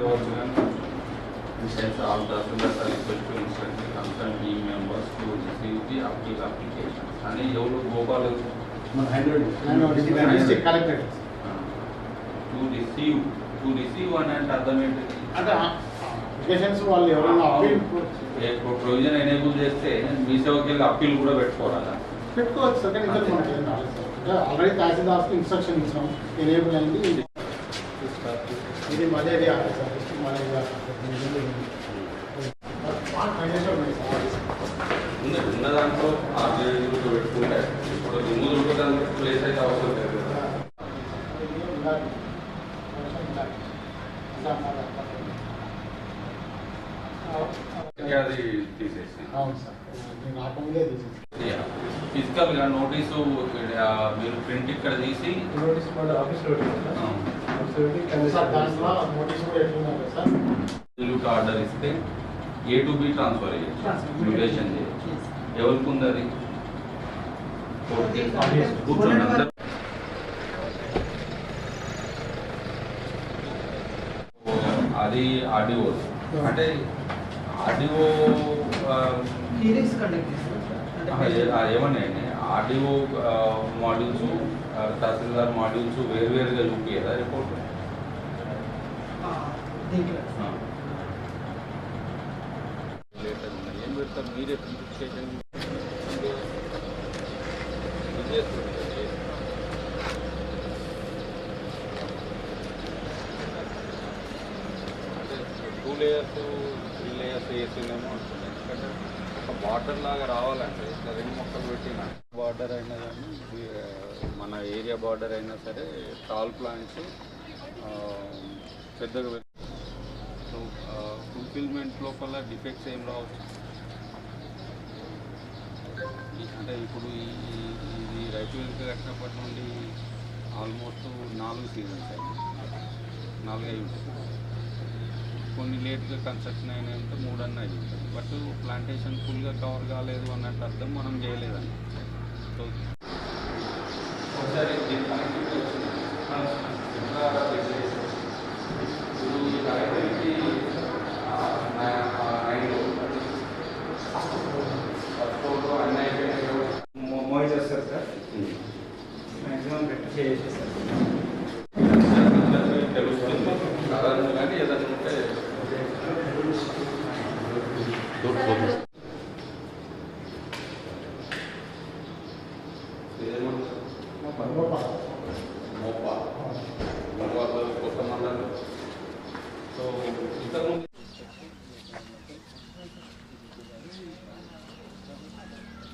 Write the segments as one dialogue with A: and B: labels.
A: Hence, all Tehsildar are requested to instruct the concerned team members to receive the appeal application. And ये लोग Bhopal
B: handled
C: district collector
A: to receive to receive one and other material.
C: అంటే applications వాళ్ళు ఎవరైనా appeal
A: provision enable చేస్తే మీ సేవకి వెళ్ళి appeal కూడా పెట్టుకోవాలా
C: పెట్టుకోవచ్చు సార్ కానీ ఇంకా మనకి ఏం రాలేదు సార్ ఆల్రెడీ తహసీల్దార్స్కి ఇన్స్ట్రక్షన్ ఇచ్చాం ఎనేబుల్ అయింది ఇది మలేరియా సార్ సార్
A: ఉన్న దాంట్లో ఆర్జీఐ పెట్టుకుంటే? ఇప్పుడు రిమూవ్ దొరకడానికి ప్లేస్ అయితే అవసరం లేదు కదా. అది తీసేసి.
C: అవును సార్. నేను రాకముందే తీసేసి
A: ఫిజికల్గా నోటీసు మీరు ప్రింట్ ఇక్కడ తీసి.
B: నోటీస్
A: ఆర్డర్ ఇస్తే ఏ టు బి ట్రాన్స్ఫర్
D: చేయొచ్చు
A: ఎవరికి ఉంది అది? కూర్చోండి. అది ఆడియో అంటే ఆడియో హీరింగ్స్
D: కండక్ట్ చేస్తారు
A: ఏమన్నా ఆడియో మాడ్యూల్స్ తహసీల్దార్ మాడ్యూల్స్ వేరువేరుగా చూపించదా రిపోర్ట్
D: దీంట్లో
A: ఏం పెడతారు మీరే ప్రింటిఫికేషన్ అంటే టూ లేయర్స్ చేసిందేమో లేయర్స్ ఎందుకంటే ఒక బార్డర్ లాగా రావాలంటే ఇట్లా రెండు మొక్కలు పెట్టిన. బార్డర్ అయినా కానీ మన ఏరియా బార్డర్ అయినా సరే టాల్ ప్లాంట్స్ పెద్దగా సో ఫుల్ఫిల్మెంట్ లోపల డిఫెక్ట్స్ ఏం రావచ్చు? అంటే ఇప్పుడు ఈ ఈ- రైతు వెనుక కట్టినప్పటి నుండి ఆల్మోస్ట్ నాలుగు సీజన్స్ అయింది. నాలుగు అయి కొన్ని లేట్గా కన్స్ట్రక్షన్ అయినాయి మూడన్న మూడు బట్ ప్లాంటేషన్ ఫుల్గా కవర్ కాలేదు అన్నట్టు అర్థం మనం చేయలేదని ఒకసారి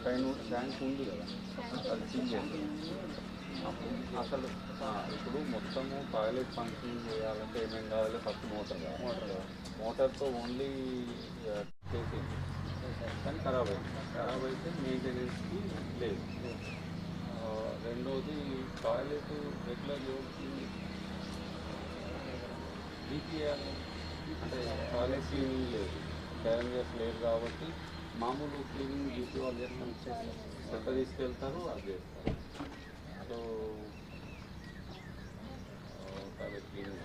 A: పైన ట్యాంక్ ఉంది కదా అది సీల్ అసలు ఇప్పుడు మొత్తము టాయిలెట్ ఫంక్షన్ చేయాలంటే ఏమేమి కావాలి ఫస్ట్ మోటార్ మోటార్ మోటార్తో ఓన్లీ చేసి కానీ ఖరాబ్ అయింది. ఖరాబ్ అయితే మెయింటెనెన్స్కి లేదు. రెండోది టాయిలెట్ రెగ్యులర్ బీపీఆర్ అంటే టాయిలెట్ క్లీనింగ్ లేదు. క్యాలెంజర్స్ లేదు కాబట్టి మామూలు క్లీనింగ్ బీపీ వాళ్ళు చేస్తాం చెత్త తీసుకెళ్తారు అది చేస్తారు. So toilet cleaning